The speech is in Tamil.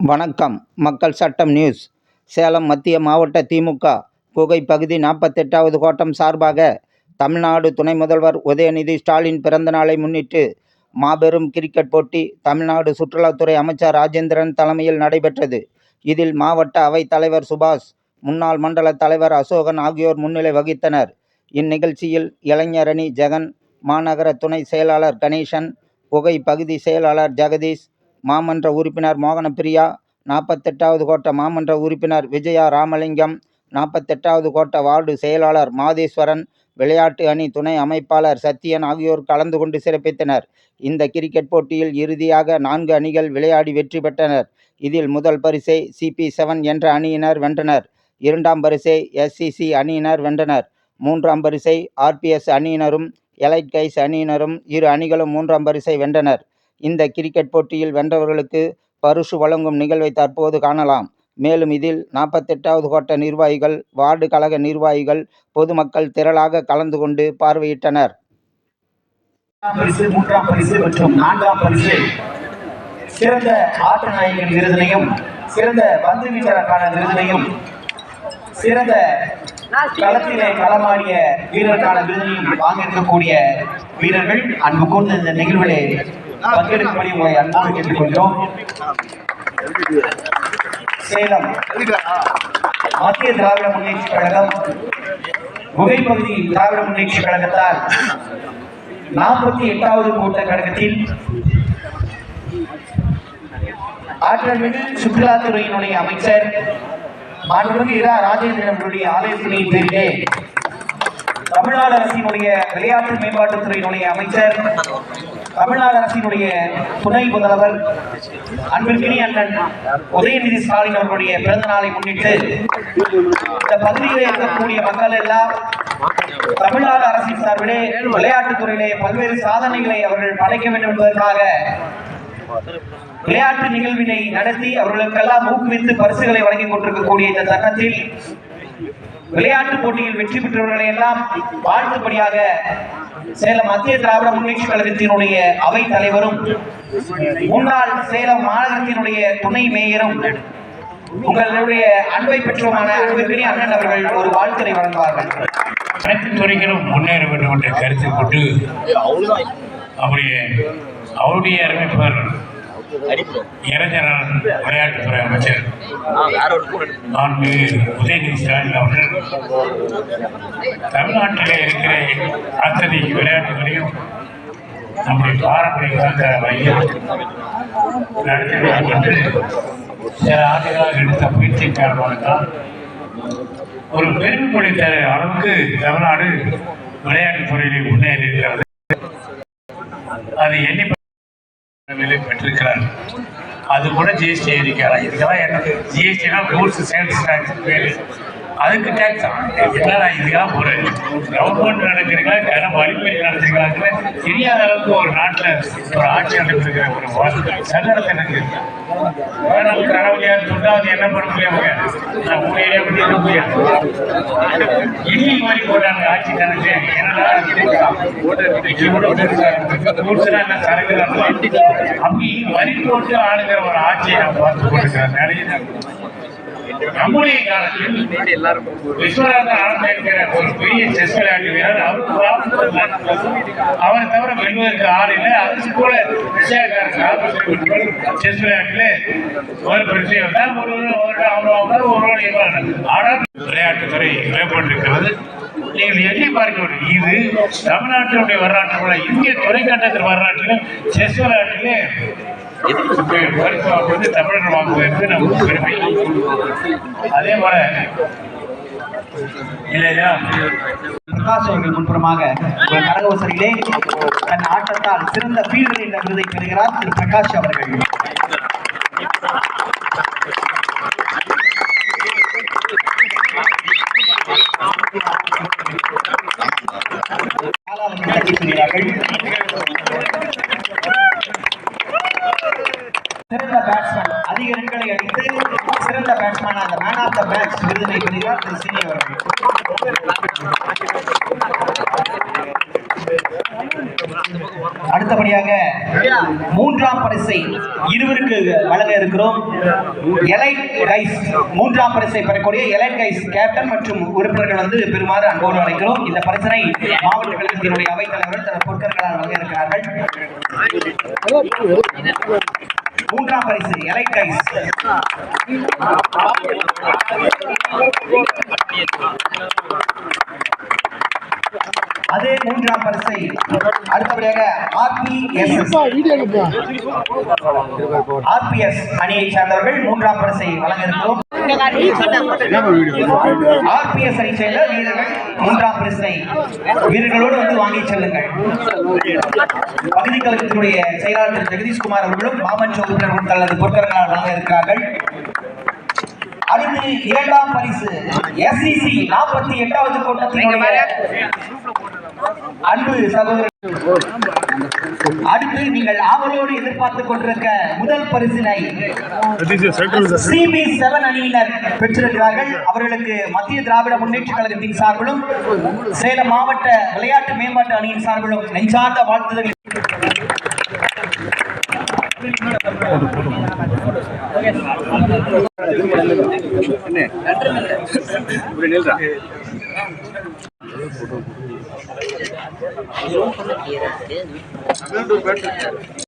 வணக்கம். மக்கள் சட்டம் நியூஸ். சேலம் மத்திய மாவட்ட திமுக குகை பகுதி நாற்பத்தெட்டாவது கோட்டம் சார்பாக தமிழ்நாடு துணை முதல்வர் உதயநிதி ஸ்டாலின் பிறந்த நாளை முன்னிட்டு மாபெரும் கிரிக்கெட் போட்டி தமிழ்நாடு சுற்றுலாத்துறை அமைச்சர் ராஜேந்திரன் தலைமையில் நடைபெற்றது. இதில் மாவட்ட அவைத் தலைவர் சுபாஷ் முன்னாள் மண்டல தலைவர் அசோகன் ஆகியோர் முன்னிலை வகித்தனர். இந்நிகழ்ச்சியில் இளைஞரணி ஜெகன் மாநகர துணை செயலாளர் கணேசன் குகை பகுதி செயலாளர் ஜெகதீஷ் மாமன்ற உறுப்பினர் மோகனப்பிரியா நாற்பத்தெட்டாவது கோட்ட மாமன்ற உறுப்பினர் விஜயா ராமலிங்கம் நாற்பத்தெட்டாவது கோட்ட வார்டு செயலாளர் மாதேஸ்வரன் விளையாட்டு அணி துணை அமைப்பாளர் சத்தியன் ஆகியோர் கலந்து கொண்டு சிறப்பித்தனர். இந்த கிரிக்கெட் போட்டியில் இறுதியாக நான்கு அணிகள் விளையாடி வெற்றி பெற்றனர். இதில் முதல் பரிசை சிபி செவன் என்ற அணியினர் வென்றனர். இரண்டாம் பரிசை எஸ்சிசி அணியினர் வென்றனர். மூன்றாம் பரிசை ஆர்பிஎஸ் அணியினரும் எலைட் கைஸ் அணியினரும் இரு அணிகளும் மூன்றாம் பரிசை வென்றனர். இந்த கிரிக்கெட் போட்டியில் வென்றவர்களுக்கு பரிசு வழங்கும் நிகழ்வை தற்போது காணலாம். மேலும் இதில் நாற்பத்தெட்டாவது கோட்ட நிர்வாகிகள் வார்டு கழக நிர்வாகிகள் பொதுமக்கள் திரளாக கலந்து கொண்டு பார்வையிட்டனர். பரிசு மூன்றாம் பரிசு மற்றும் நான்காம் பரிசு. சிறந்த ஆட்ட நாயகன் விருதினையும் சிறந்த பந்து வீச்சாளருக்கான விருதினையும் சிறந்த களத்திலே களமாடிய வீரருக்கான விருதினையும் வாங்க இருக்கக்கூடிய வீரர்கள் அன்பு கூர்ந்த இந்த நிகழ்விலே பங்கெடுக்கும்படி உங்களை அன்போடு கேட்டுக்கொள்கிறோம். சேலம் மத்திய திராவிட முன்னேற்ற கழகம் குகைப்பகுதி திராவிட முன்னேற்ற கழகத்தால் நாற்பத்தி எட்டாவது கூட்ட கழகத்தில் ஆற்றல்மிகு சுற்றுலாத்துறையினுடைய அமைச்சர் மாண்புமிகு இரா. ராஜேந்திரனுடைய ஆலோசனையின் பேரிலே தமிழ்நாடு அரசினுடைய விளையாட்டு மேம்பாட்டுத்துறையினுடைய அமைச்சர் தமிழ்நாடு அரசினுடைய துணை முதல்வர் அன்பிற்கினி அண்ணன் உதயநிதி ஸ்டாலின் அவர்களுடைய பிறந்த நாளை முன்னிட்டு இந்த பகுதியில் இருக்கக்கூடிய மக்கள் எல்லாம் தமிழ்நாடு அரசின் சார்பிலே விளையாட்டுத் துறையிலே பல்வேறு சாதனைகளை அவர்கள் படைக்க வேண்டும் என்பதற்காக விளையாட்டு நிகழ்வினை நடத்தி அவர்களுக்கெல்லாம் ஊக்குவித்து பரிசுகளை வழங்கிக் கொண்டிருக்கக்கூடிய இந்த தருணத்தில் விளையாட்டு போட்டியில் வெற்றி பெற்றவர்களை எல்லாம் வாழ்த்துப்படியாக சேலம் மத்திய திராவிட முன்னேற்ற கழகத்தினுடைய அவை தலைவரும் முன்னாள் சேலம் மாநகரத்தினுடைய துணை மேயரும் உங்களுடைய அன்பை பெற்றோமான அன்பிற்கினி அண்ணன் அவர்கள் ஒரு வாழ்த்தினை வழங்குவார்கள். அனைத்து துறைகளும் முன்னேற வேண்டும் என்ற கருத்தில் கொண்டு அவருடைய அவருடைய அறிவிப்பர் இளைஞர் விளையாட்டுத்துறை அமைச்சர் உதயநிதி ஸ்டாலின் அவர்கள் தமிழ்நாட்டிலே இருக்கிற அத்தனை விளையாட்டுகளையும் நம்முடைய பாரம்பரிய கலந்த வகையில் நடத்தி வேண்டும் என்று சில ஆண்டுகளாக எடுத்த பயிற்சி காரணமாக தான் ஒரு பெருமை தர அளவுக்கு தமிழ்நாடு விளையாட்டுத் துறையிலே முன்னேறி இருக்கிறது அது எண்ணி நிலை பெற்றிருக்கிறார் அது கூட ஜிஎஸ்டி ஏறிக்கிறார் இதுக்கெல்லாம் எனக்கு ஜிஎஸ்டினா கூட்ஸ் சேல்ஸ் டேக்ஸ் பேர் அதுக்கு டேக்ஸ் என்னடா இதுக்கெல்லாம் ஒரு கவர்மெண்ட் நடக்கிறீங்களா கன வழிமுறை நடத்துறீங்களா தெரியாத அளவுக்கு ஒரு நாட்டில் ஒரு ஆட்சி நடந்திருக்கிற ஒரு சங்கடத்தை எனக்கு. நமக்கு கனவுலையார் அது என்ன பண்ண முடியாம நான் உங்க ஏரியா பற்றி என்ன முடியாது. இனி மாதிரி போட்டாங்க ஆட்சி நடந்து என்னடா என்ன சரக்கு அப்படி வரி போட்டு ஆளுங்கிற ஒரு ஆட்சியை நான் பார்த்து போட்டுக்கிறேன். நிறைய நம்முடைய காலத்தில் ஆனந்த் என்கிற ஒரு பெரிய செஸ் விளையாட்டு வீரர் அவருக்கு அவரை தவிர வெல்வதற்கு ஆள் இல்லை அதுக்கு கூட செஸ் விளையாட்டில் ஒரு பிரச்சனை வந்தால் ஒரு ஒரு ஆனால் விளையாட்டுத்துறை மேம்பட்டிருக்கிறது நீங்கள் எண்ணி பார்க்க வேண்டும் இது. தமிழ்நாட்டினுடைய வரலாற்று இந்திய துறைக்கண்டத்தின் வரலாற்றிலும் செஸ் விளையாட்டிலே பரிசு வந்து தமிழர் வாங்குவதற்கு நமக்கு பெருமை. அதே போல பிரகாஷ் அவர்கள் முன்புறமாக கரகவசரிலே தன் ஆட்டத்தால் சிறந்த ஃபீல்டர் என்ற விருதை பெறுகிறார் திரு பிரகாஷ் அவர்கள். சிறந்த பேட்ஸ்மேன் அதிக ரன்களை அடித்து சிறந்த பேட்ஸ்மேன் அந்த மேன் ஆஃப் த மேட்ச் விருதினை பெறுகிறார் திரு சீனி அவர்கள். அடுத்தபடியாக மூன்றாம் பரிசை இருவருக்கு வழங்க இருக்கிறோம். எலைட் கைஸ் மூன்றாம் பரிசை பெறக்கூடிய எலைட் கைஸ் கேப்டன் மற்றும் உறுப்பினர்கள் வந்து பெறுமாறு அன்போடு அழைக்கிறோம். இந்த பரிசனை மாவட்ட கழகத்தினுடைய அவைத்தலைவர்கள் தன பொருட்களால் வழங்க இருக்கிறார்கள் மூன்றாம் பரிசு எலைட் கைஸ். அதே மூன்றாம் பரிசை அடுத்தபடியாக ஆர்பிஎஸ் ஆர்பிஎஸ் அணியை சார்ந்தவர்கள் மூன்றாம் பரிசை வழங்க இருக்கிறோம் ஆர்பிஎஸ் அணி சேர்ந்த வீரர்கள் மூன்றாம் பரிசை வீரர்களோடு வந்து வாங்கி செல்லுங்கள். பகுதி கழகத்தினுடைய செயலாளர் திரு. ஜெகதீஷ்குமார் அவர்களும் மாமன் உறுப்பினர்கள் தனது பொருட்களால் வழங்க இருக்கிறார்கள் அடுத்து இரண்டாம் பரிசு எஸ்சிசி நாற்பத்தி எட்டாவது கூட்டத்தினுடைய அன்பு சகோதரர் அடுத்து நீங்கள் ஆவலோடு எதிர்பார்த்துக் கொண்டிருக்க முதல் பரிசினை சிபி செவன் அணியினர் பெற்றிருக்கிறார்கள். அவர்களுக்கு மத்திய திராவிட முன்னேற்ற கழகத்தின் சார்பிலும் சேலம் மாவட்ட விளையாட்டு மேம்பாட்டு அணியின் சார்பிலும் நெஞ்சார்ந்த வாழ்த்துதல் 이런 거를 이해를 안 되는.